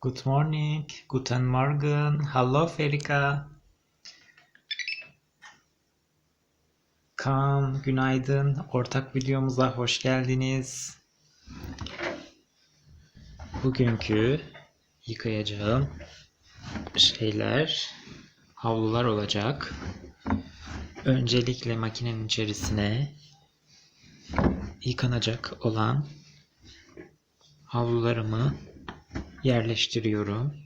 Good morning, guten Morgen. Hallo Ferika. Kaan, günaydın. Ortak videomuza hoş geldiniz. Bugünkü yıkayacağım şeyler havlular olacak. Öncelikle makinenin içerisine yıkanacak olan havlularımı yerleştiriyorum.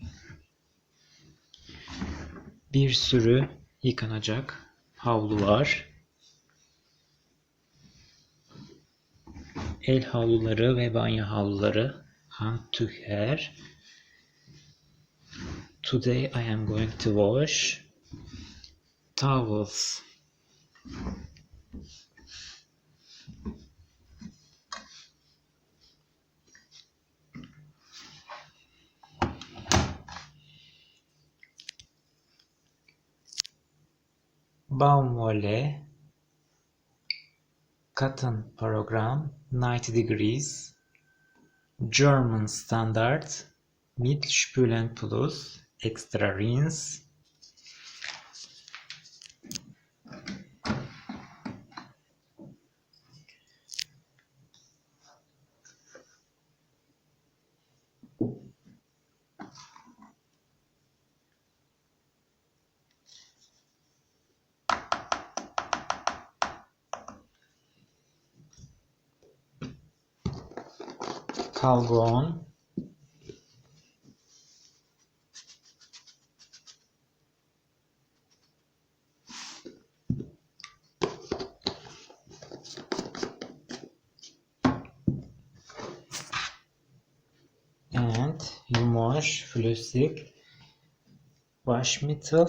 Bir sürü yıkanacak havlu var. El havluları ve banyo havluları Handtücher. Today I am going to wash towels. Baumwolle Cotton Program 90 Degrees German Standard Mittelspülen Plus Extra Rinse Kalgon and Yumosh Flüssig Waschmittel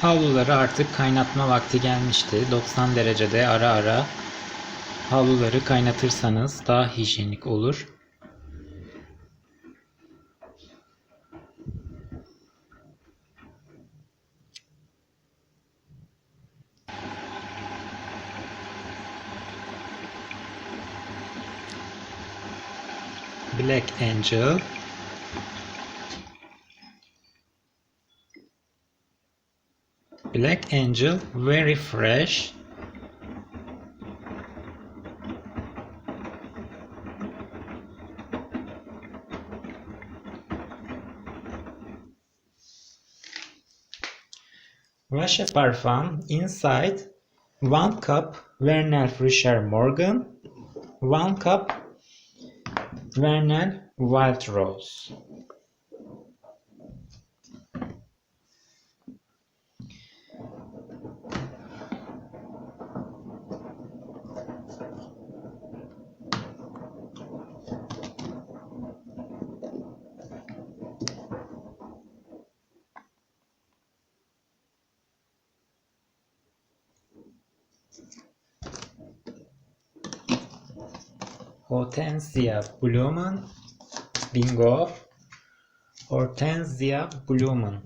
Havluları artık kaynatma vakti gelmişti. 90 derecede ara ara havluları kaynatırsanız daha hijyenik olur. Black Angel Black Angel very fresh Russia Parfum inside 1 cup Vernel Fischer Morgan 1 cup Vernel Wild Rose Hortensia Blumen. Bingo. Hortensia Blumen.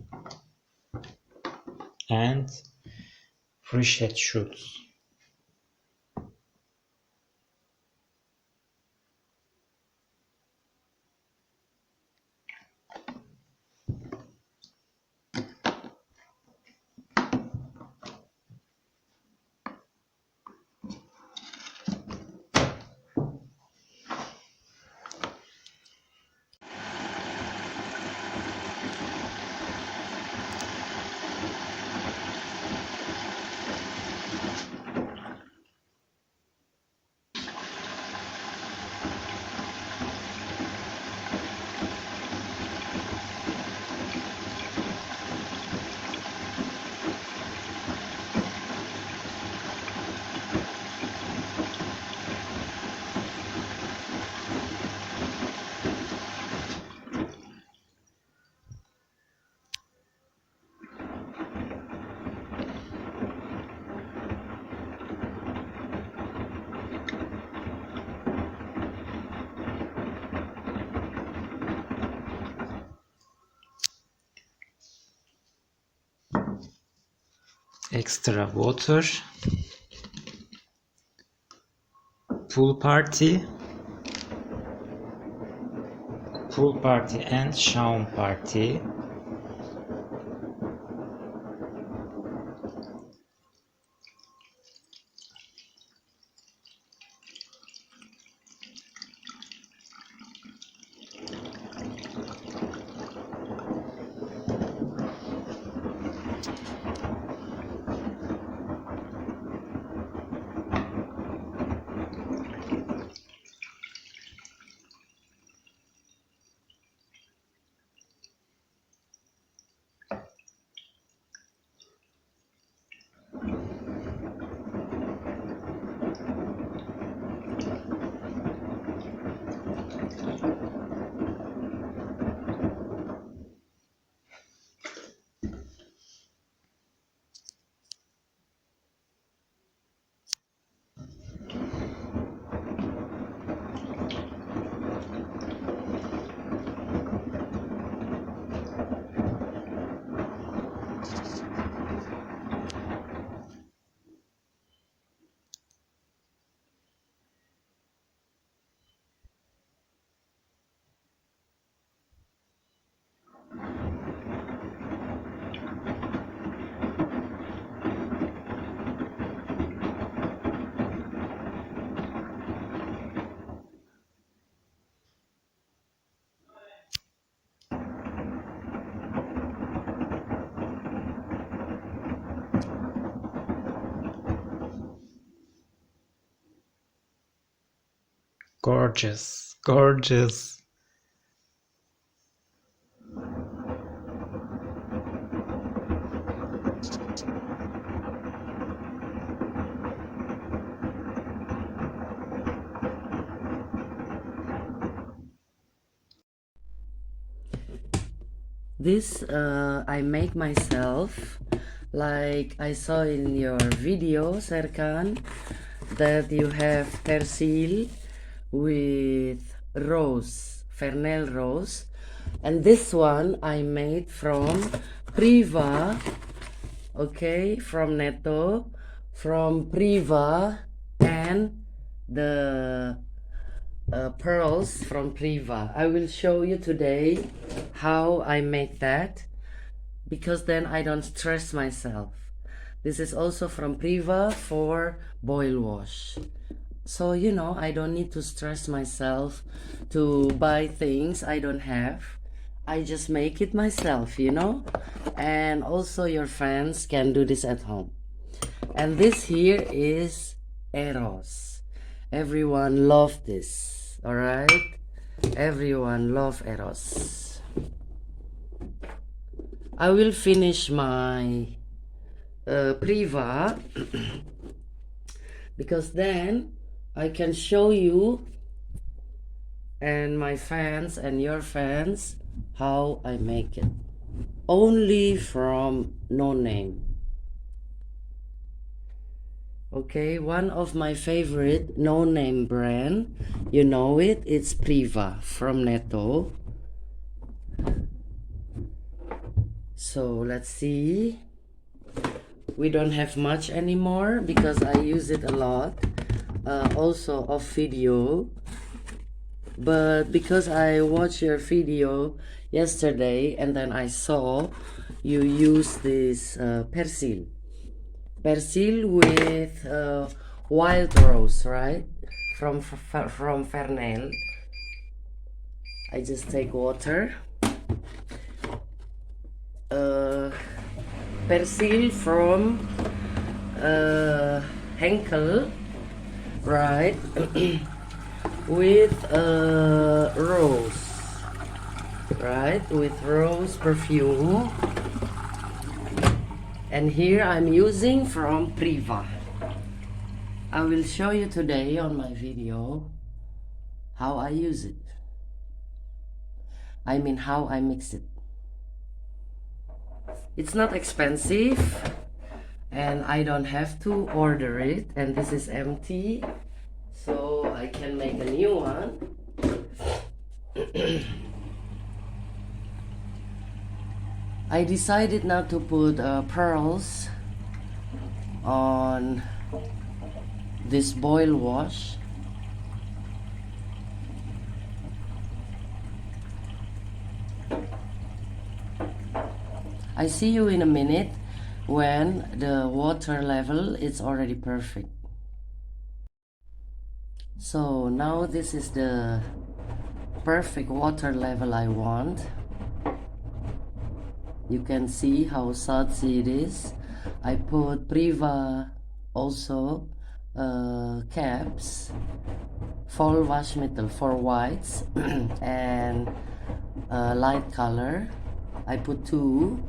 And Frischet Schutz. extra water pool party pool party and shaun party Gorgeous, gorgeous. This uh, I make myself like I saw in your video, Serkan, that you have tersil with rose, Fernel rose. And this one I made from Priva, okay, from Netto, from Priva and the uh, pearls from Priva. I will show you today how I make that because then I don't stress myself. This is also from Priva for boil wash. So, you know, I don't need to stress myself to buy things I don't have. I just make it myself, you know? And also your friends can do this at home. And this here is Eros. Everyone love this, all right? Everyone love Eros. I will finish my uh, Priva because then I can show you and my fans and your fans how I make it only from no name okay one of my favorite no name brand you know it it's Priva from Netto so let's see we don't have much anymore because I use it a lot uh, also of video but because I watched your video yesterday and then I saw you use this uh, persil persil with uh, wild rose right from from Fernel I just take water uh, persil from uh, Henkel right with uh, rose right with rose perfume and here I'm using from Priva I will show you today on my video how I use it I mean how I mix it it's not expensive and I don't have to order it and this is empty so I can make a new one I decided not to put uh, pearls on this boil wash I see you in a minute when the water level is already perfect so now this is the perfect water level I want you can see how salty it is I put Priva also uh, caps full wash metal for whites and uh, light color I put two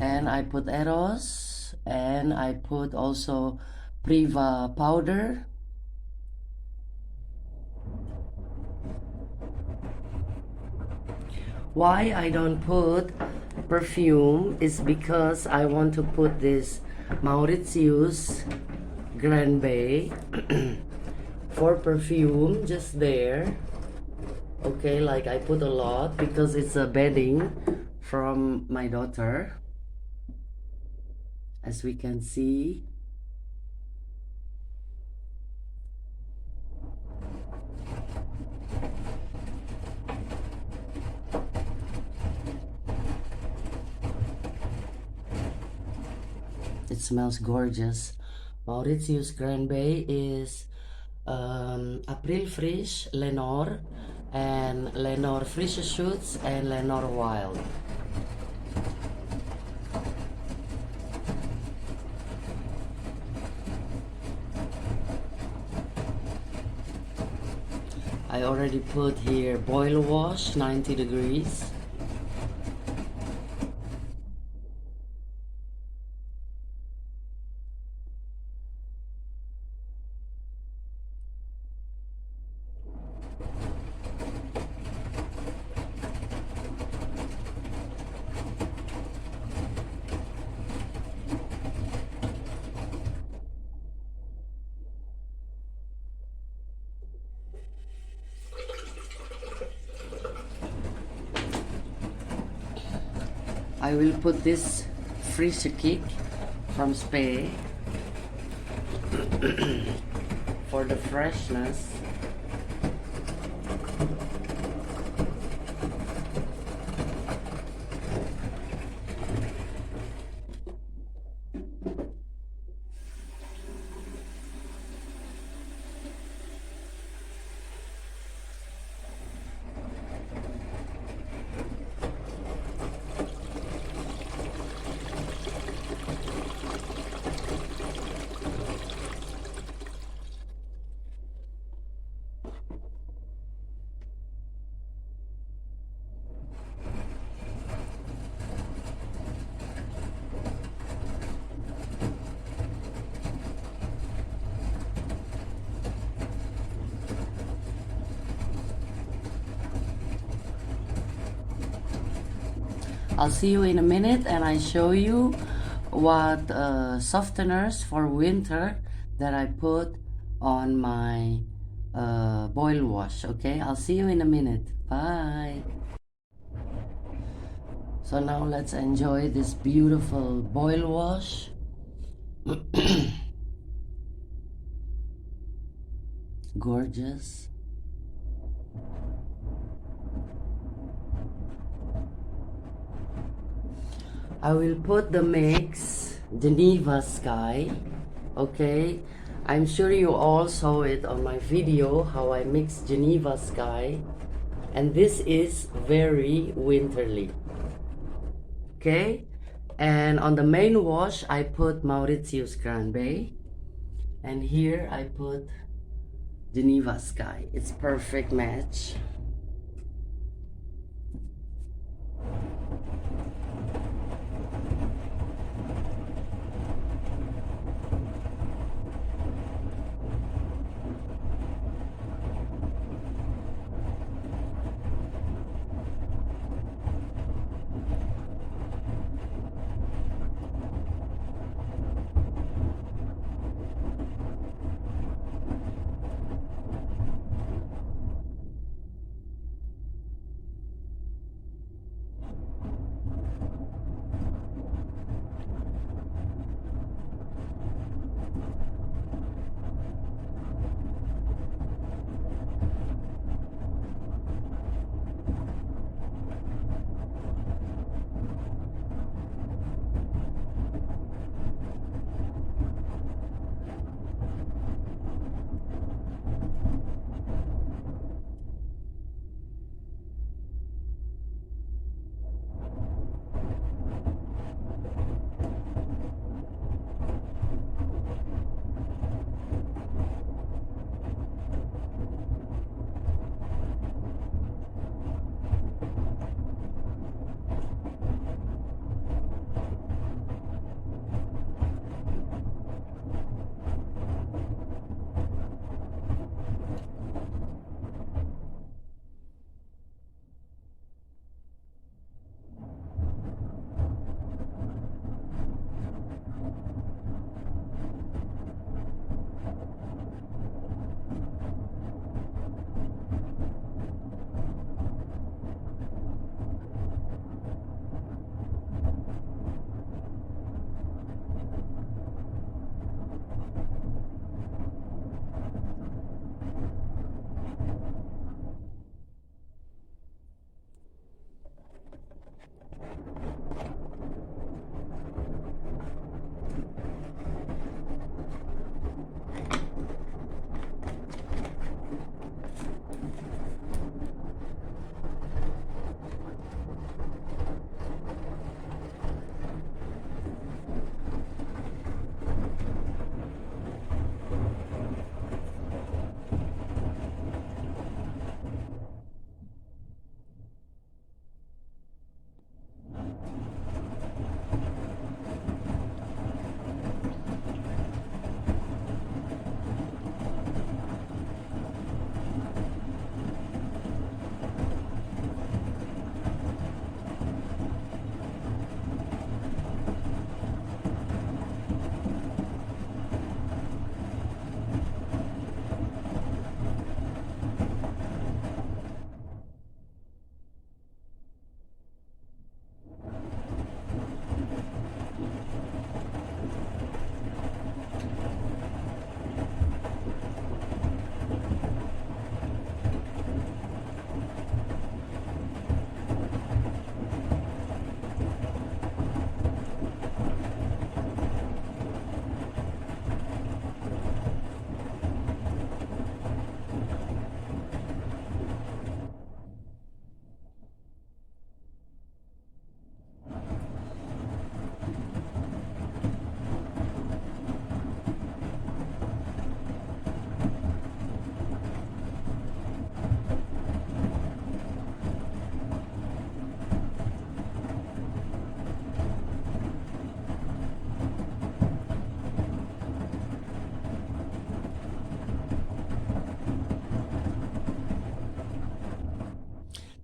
and I put Eros and I put also Priva powder why I don't put perfume is because I want to put this Mauritius Grand Bay for perfume just there okay like I put a lot because it's a bedding from my daughter as we can see. It smells gorgeous. Mauritius Grand Bay is um, April Frisch, Lenore, and Lenore Frisch Shoots and Lenore Wild. I already put here boil wash 90 degrees put this freezer cake from Spain for the freshness I'll see you in a minute and I show you what uh, softeners for winter that I put on my uh, boil wash okay I'll see you in a minute bye so now let's enjoy this beautiful boil wash gorgeous I will put the mix, Geneva Sky, okay? I'm sure you all saw it on my video, how I mix Geneva Sky. And this is very winterly, okay? And on the main wash, I put Mauritius Bay, And here I put Geneva Sky. It's perfect match.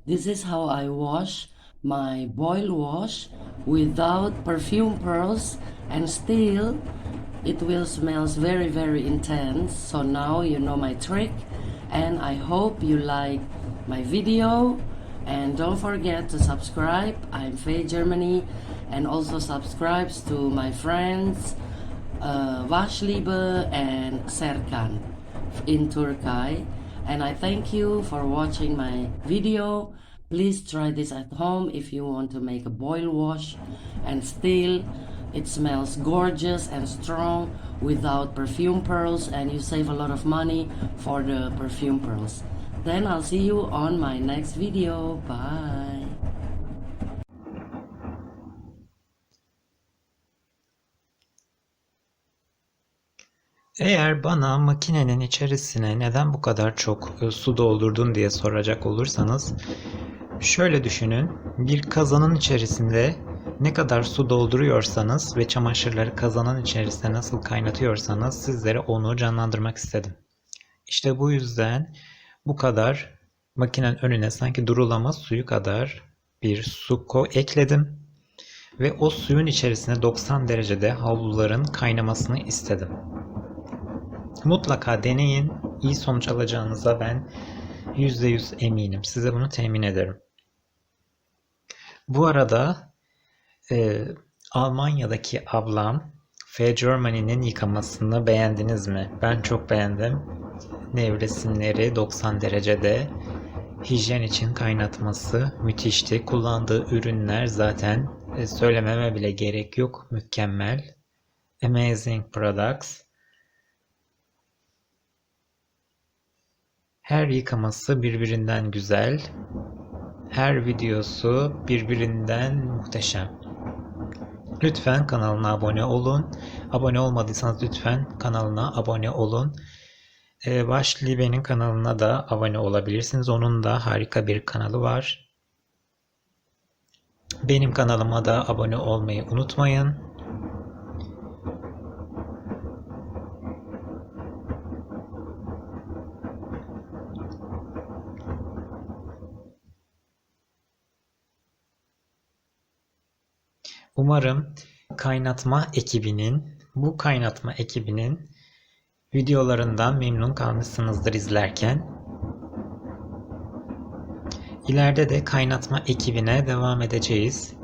This is how I wash my boil wash without perfume pearls and still it will smells very very intense so now you know my trick and I hope you like my video and don't forget to subscribe I'm Faye Germany and also subscribe to my friends uh, and Serkan in Turkey and I thank you for watching my video. Please try this at home if you want to make a boil wash and still it smells gorgeous and strong without perfume pearls and you save a lot of money for the perfume pearls. Then I'll see you on my next video. Bye. Eğer bana makinenin içerisine neden bu kadar çok e, su doldurdun diye soracak olursanız şöyle düşünün. Bir kazanın içerisinde ne kadar su dolduruyorsanız ve çamaşırları kazanın içerisinde nasıl kaynatıyorsanız sizlere onu canlandırmak istedim. İşte bu yüzden bu kadar makinenin önüne sanki durulama suyu kadar bir su ko ekledim ve o suyun içerisine 90 derecede havluların kaynamasını istedim. Mutlaka deneyin. İyi sonuç alacağınıza ben %100 eminim. Size bunu temin ederim. Bu arada e, Almanya'daki ablam F Germany'nin yıkamasını beğendiniz mi? Ben çok beğendim. Nevresimleri 90 derecede hijyen için kaynatması müthişti. Kullandığı ürünler zaten e, söylememe bile gerek yok. Mükemmel. Amazing products. Her yıkaması birbirinden güzel. Her videosu birbirinden muhteşem. Lütfen kanalına abone olun. Abone olmadıysanız lütfen kanalına abone olun. Ee, Baş Libe'nin kanalına da abone olabilirsiniz. Onun da harika bir kanalı var. Benim kanalıma da abone olmayı unutmayın. Umarım kaynatma ekibinin, bu kaynatma ekibinin videolarından memnun kalmışsınızdır izlerken. İleride de kaynatma ekibine devam edeceğiz.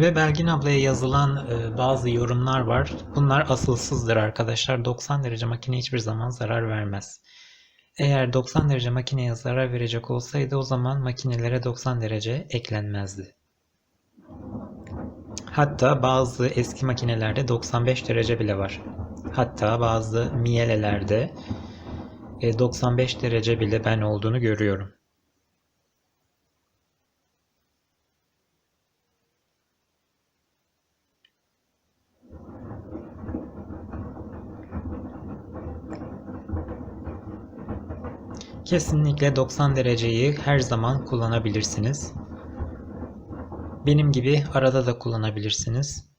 Ve Belgin ablaya yazılan e, bazı yorumlar var. Bunlar asılsızdır arkadaşlar. 90 derece makine hiçbir zaman zarar vermez. Eğer 90 derece makineye zarar verecek olsaydı o zaman makinelere 90 derece eklenmezdi. Hatta bazı eski makinelerde 95 derece bile var. Hatta bazı miyelelerde 95 e, derece bile ben olduğunu görüyorum. Kesinlikle 90 dereceyi her zaman kullanabilirsiniz. Benim gibi arada da kullanabilirsiniz.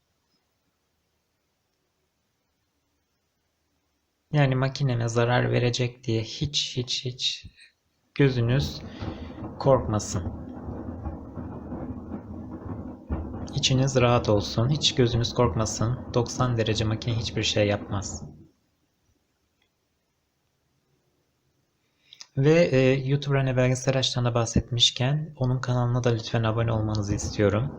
Yani makineme zarar verecek diye hiç hiç hiç gözünüz korkmasın. İçiniz rahat olsun, hiç gözünüz korkmasın. 90 derece makine hiçbir şey yapmaz. Ve e, YouTube Rene belgesel araçlarına bahsetmişken onun kanalına da lütfen abone olmanızı istiyorum.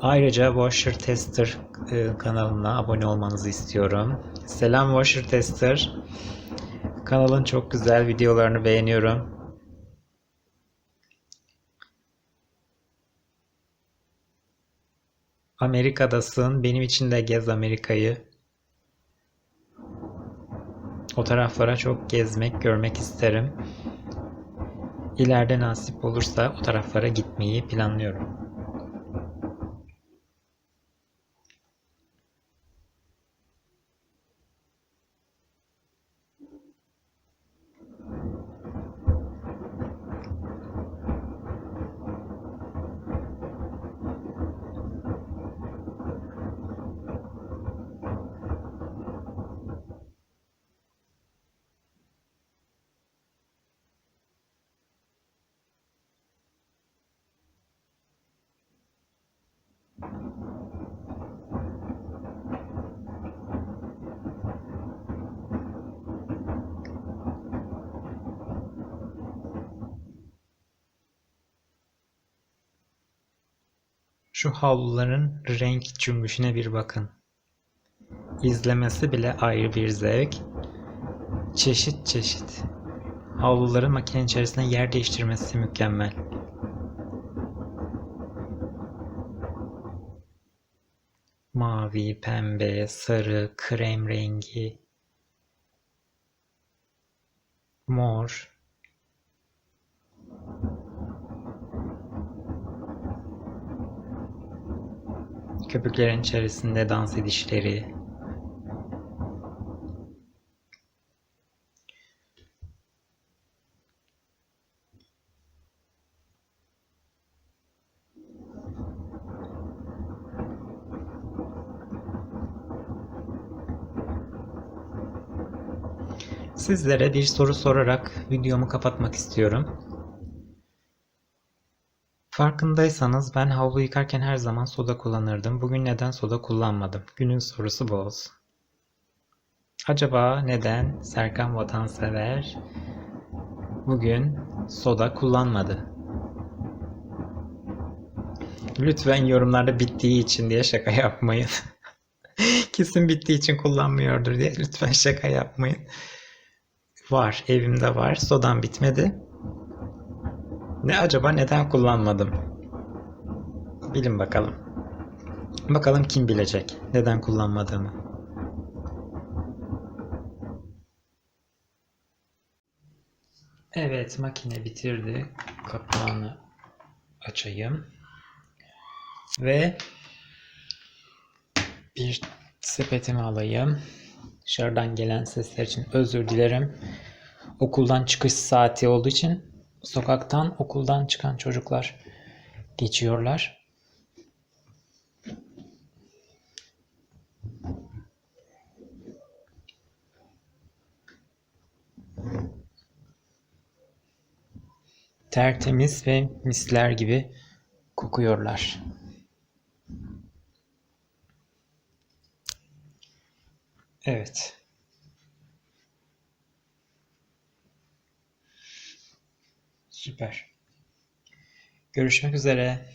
Ayrıca Washer Tester e, kanalına abone olmanızı istiyorum. Selam Washer Tester. Kanalın çok güzel videolarını beğeniyorum. Amerika'dasın. Benim için de gez Amerika'yı. O taraflara çok gezmek, görmek isterim. İleride nasip olursa o taraflara gitmeyi planlıyorum. Şu havluların renk cümbüşüne bir bakın. İzlemesi bile ayrı bir zevk. Çeşit çeşit. Havluların makinenin içerisinde yer değiştirmesi mükemmel. Mavi, pembe, sarı, krem rengi, mor, köpüklerin içerisinde dans edişleri, Sizlere bir soru sorarak videomu kapatmak istiyorum. Farkındaysanız ben havlu yıkarken her zaman soda kullanırdım. Bugün neden soda kullanmadım? Günün sorusu bu olsun. Acaba neden Serkan Vatansever bugün soda kullanmadı? Lütfen yorumlarda bittiği için diye şaka yapmayın. Kesin bittiği için kullanmıyordur diye lütfen şaka yapmayın. Var, evimde var. Sodan bitmedi. Ne acaba neden kullanmadım? Bilin bakalım. Bakalım kim bilecek neden kullanmadığımı. Evet makine bitirdi. Kapağını açayım. Ve bir sepetimi alayım. Dışarıdan gelen sesler için özür dilerim. Okuldan çıkış saati olduğu için Sokaktan okuldan çıkan çocuklar geçiyorlar. Tertemiz ve misler gibi kokuyorlar. Evet. Süper. Görüşmek üzere.